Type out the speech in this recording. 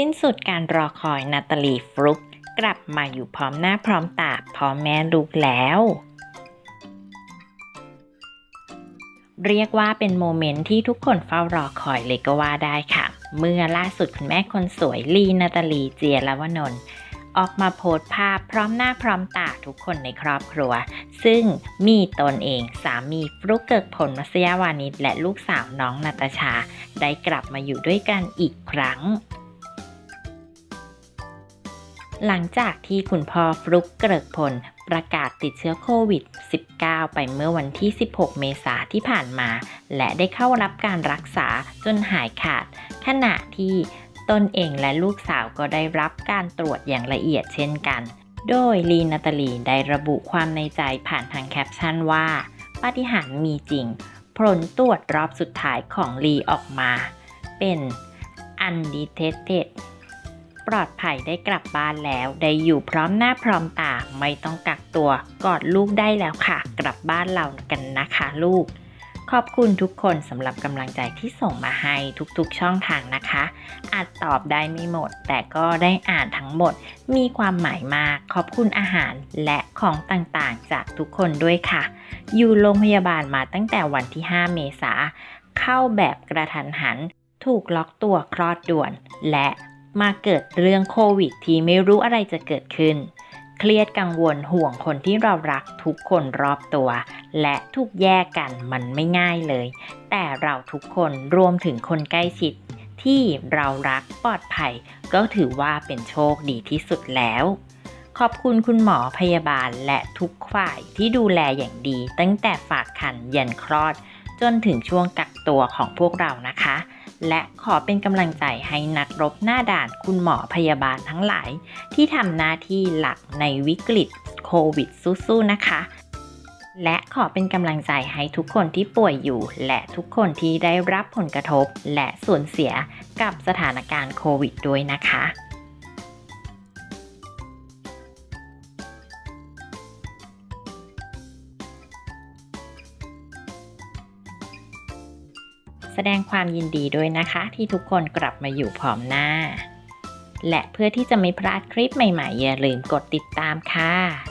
สิ้นสุดการรอคอยนาตาลีฟลุกกลับมาอยู่พร้อมหน้าพร้อมตาพร้อมแม่ลูกแล้ว เรียกว่าเป็นโมเมนต์ที่ทุกคนเฝ้ารอคอยเลยก็ว่าได้ค่ะ เมื่อล่าสุดคุณแม่คนสวยลีนาตาลีเจียรวนนท์ออกมาโพสต์ภาพพร้อมหน้าพร้อมตาทุกคนในครอบครัว ซึ่งมีตนเองสามีฟลุกเกิกผลมัสยาวานิชและลูกสาวน้องนาตาชา ได้กลับมาอยู่ด้วยกันอีกครั้ง หลังจากที่คุณพ่อฟลุกเกริกพลประกาศติดเชื้อโควิด -19 ไปเมื่อวันที่ 16 เมษาที่ผ่านมา และได้เข้ารับการรักษาจนหายขาด ขณะที่ตนเองและลูกสาวก็ได้รับการตรวจอย่างละเอียดเช่นกัน โดยลีนาตาลีได้ระบุความในใจผ่านทางแคปชั่นว่าปาฏิหาริย์มีจริง ผลตรวจรอบสุดท้ายของลีออกมา เป็น undetected ปลอดภัยได้กลับบ้านแล้ว ได้อยู่พร้อมหน้าพร้อมตา ไม่ต้องกักตัวกอดลูกได้แล้วค่ะ กลับบ้านเรากันนะคะลูก ขอบคุณทุกคนสำหรับกำลังใจที่ส่งมาให้ทุกๆช่องทางนะคะ อาจตอบได้ไม่หมด แต่ก็ได้อ่านทั้งหมด มีความหมายมาก ขอบคุณอาหารและของต่างๆ จากทุกคนด้วยค่ะ อยู่โรงพยาบาลมาตั้งแต่วันที่ 5 เมษาเข้าแบบกระทันหัน ถูกล็อกตัวคลอดด่วน และ มาเกิดเรื่องโควิดที่ไม่รู้อะไรจะเกิดขึ้น เครียดกังวลห่วงคนที่เรารักทุกคนรอบตัว และถูกแยกกันมันไม่ง่ายเลย แต่เราทุกคนรวมถึงคนใกล้ชิด ที่เรารักปลอดภัย ก็ถือว่าเป็นโชคดีที่สุดแล้วขอบคุณคุณหมอพยาบาลและทุกฝ่ายที่ดูแลอย่างดี ตั้งแต่ฝากคันยันคลอด จนถึงช่วงกักตัวของพวกเรานะคะ และขอเป็นกำลังใจให้นักรบหน้าด่านคุณหมอพยาบาลทั้งหลาย ที่ทำหน้าที่หลักในวิกฤตโควิดสู้ๆนะคะ และขอเป็นกำลังใจให้ทุกคนที่ป่วยอยู่ และทุกคนที่ได้รับผลกระทบและสูญเสียกับสถานการณ์โควิดด้วยนะคะ แสดงความยินดีด้วยนะคะ ที่ทุกคนกลับมาอยู่พร้อมหน้า และเพื่อที่จะไม่พลาดคลิปใหม่ๆ อย่าลืมกดติดตามค่ะ